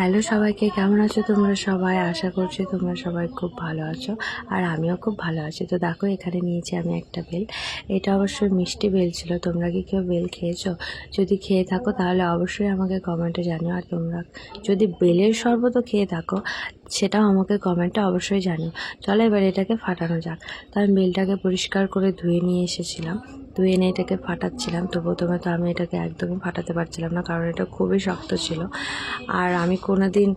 Hello সবাইকে, কেমন আছো তোমরা সবাই? আশা করছি তোমরা সবাই খুব ভালো আছো আর আমিও খুব ভালো আছি। তো দেখো, এখানে নিয়েছি আমি একটা বেল। এটা অবশ্যই মিষ্টি বেল ছিল। তোমরা কি কেউ বেল খেয়েছো? যদি খেয়ে থাকো তাহলে অবশ্যই আমাকে কমেন্টে জানিও। আর তোমরা যদি বেলের শরবতও খেয়ে থাকো, সেটাও আমাকে কমেন্টে অবশ্যই জানিও। চলো এবার এটাকে ফাটানো যাক। তো আমি বেলটাকে পরিষ্কার করে ধুয়ে নিয়ে এসেছিলাম। ধুয়ে এনে এটাকে ফাটাচ্ছিলাম। তো প্রথমে তো আমি এটাকে একদমই ফাটাতে পারছিলাম না, কারণ এটা খুবই শক্ত ছিল। আর আমি কোনো দিন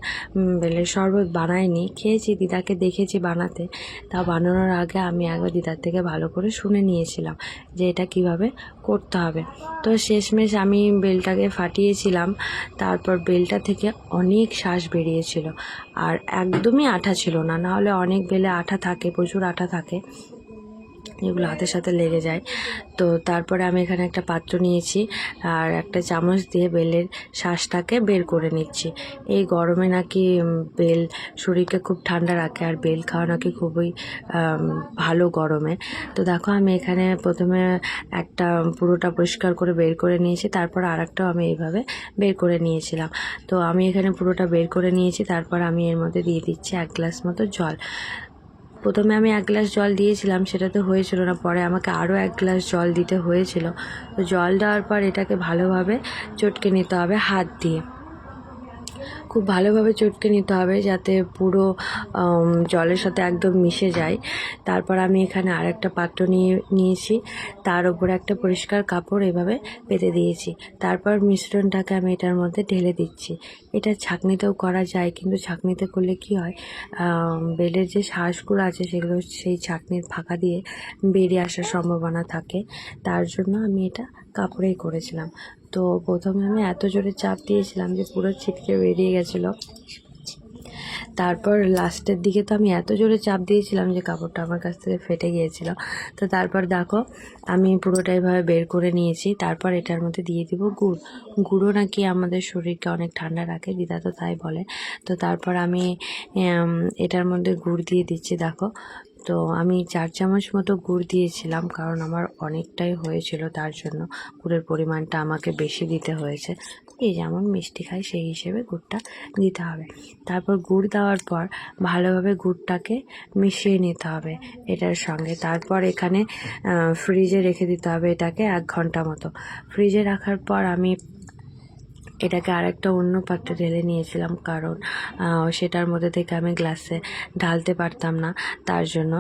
বেলের শরবত বানাইনি। খেয়েছি, দিদাকে দেখেছি বানাতে। তা বানানোর আগে আমি একবার দিদার থেকে ভালো করে শুনে নিয়েছিলাম যে এটা কীভাবে করতে হবে। তো শেষমেশ আমি বেলটাকে ফাটিয়েছিলাম। তারপর বেলটা থেকে অনেক শ্বাস বেরিয়েছিল। আর একদমই আঠা ছিল না। নাহলে অনেক বেলে আঠা থাকে, প্রচুর আঠা থাকে। এগুলো হাতের সাথে লেগে যায়। তো তারপরে আমি এখানে একটা পাত্র নিয়েছি আর একটা চামচ দিয়ে বেলের শ্বাসটাকে বের করে নিচ্ছি। এই গরমে নাকি বেল শরীরকে খুব ঠান্ডা রাখে আর বেল খাওয়া নাকি খুবই ভালো গরমে। তো দেখো আমি এখানে প্রথমে একটা পুরোটা পরিষ্কার করে বের করে নিয়েছি, তারপর আর একটাও আমি এইভাবে বের করে নিয়েছিলাম। তো আমি এখানে পুরোটা বের করে নিয়েছি, তারপর আমি এর মধ্যে দিয়ে দিচ্ছি এক গ্লাস মতো জল। প্রথমে আমি এক গ্লাস জল দিয়েছিলাম সেটা তো হয়েছিল না। পরে আমাকে আরও এক গ্লাস জল দিতে হয়েছিল। তো জল দেওয়ার পর এটাকে ভালোভাবে চটকে নিতে হবে হাত দিয়ে। খুব ভালোভাবে চটকে নিতে হবে যাতে পুরো জলের সাথে একদম মিশে যায়। তারপর আমি এখানে আরেকটা পাত্র নিয়ে, নিয়েছি। তার উপরে একটা পরিষ্কার কাপড় এভাবে পেতে দিয়েছি। তারপর মিশ্রণটাকে আমি এটার মধ্যে ঢেলে দিচ্ছি। এটা ছাঁকনিতেও করা যায়, কিন্তু ছাঁকনিতে করলে কি হয় বেলের যে শ্বাসগুলো আছে সেগুলো সেই ছাঁকনির ফাঁকা দিয়ে বেরিয়ে আসার সম্ভাবনা থাকে। তার জন্য আমি এটা কাপড়েই করেছিলাম। তো প্রথমে আমি এত জোরে চাপ দিয়েছিলাম যে পুরো ছিটকে বেরিয়ে গেছিল। তারপর লাস্টের দিকে তো আমি এত জোরে চাপ দিয়েছিলাম যে কাপড়টা আমার কাছ থেকে ফেটে গিয়েছিল। তো তারপর দেখো, আমি পুরোটা এভাবে বের করে নিয়েছি। তারপর এটার মধ্যে দিয়ে দিব গুড়। গুঁড়ো নাকি আমাদের শরীরকে অনেক ঠান্ডা রাখে, দিদা তো তাই বলে। তো তারপর আমি এটার মধ্যে গুড় দিয়ে দিচ্ছি, দেখো। তো আমি চার চামচ মতো গুড় দিয়েছিলাম কারণ আমার অনেকটাই হয়েছিল তার জন্য। গুড়ের পরিমাণটা আমাকে বেশি দিতে হয়েছে। এই যেমন মিষ্টি খাই, সেই হিসেবে গুড়টা দিতে হবে। তারপর গুড় দেওয়ার পর ভালোভাবে গুড়টাকে মিশিয়ে নিতে হবে এটার সঙ্গে। তারপর এখানে ফ্রিজে রেখে দিতে হবে এটাকে এক ঘণ্টা মতো। ফ্রিজে রাখার পর আমি এটাকে আরেকটা অন্য পাত্রে ঢেলে নিয়েছিলাম কারণ সেটার মধ্যে থেকে আমি গ্লাসে ঢালতে পারতাম না তার জন্য।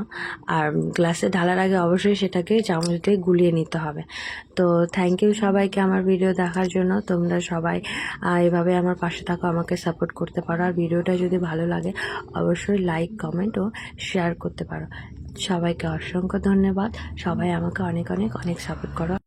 আর গ্লাসে ঢালার আগে অবশ্যই সেটাকে চামচ দিয়ে গুলিয়ে নিতে হবে। তো থ্যাংক ইউ সবাইকে আমার ভিডিও দেখার জন্য। তোমরা সবাই এভাবে আমার পাশে থাকো, আমাকে সাপোর্ট করতে পারো। আর ভিডিওটা যদি ভালো লাগে, অবশ্যই লাইক কমেন্ট ও শেয়ার করতে পারো। সবাইকে অসংখ্য ধন্যবাদ। সবাই আমাকে অনেক অনেক অনেক সাপোর্ট করো।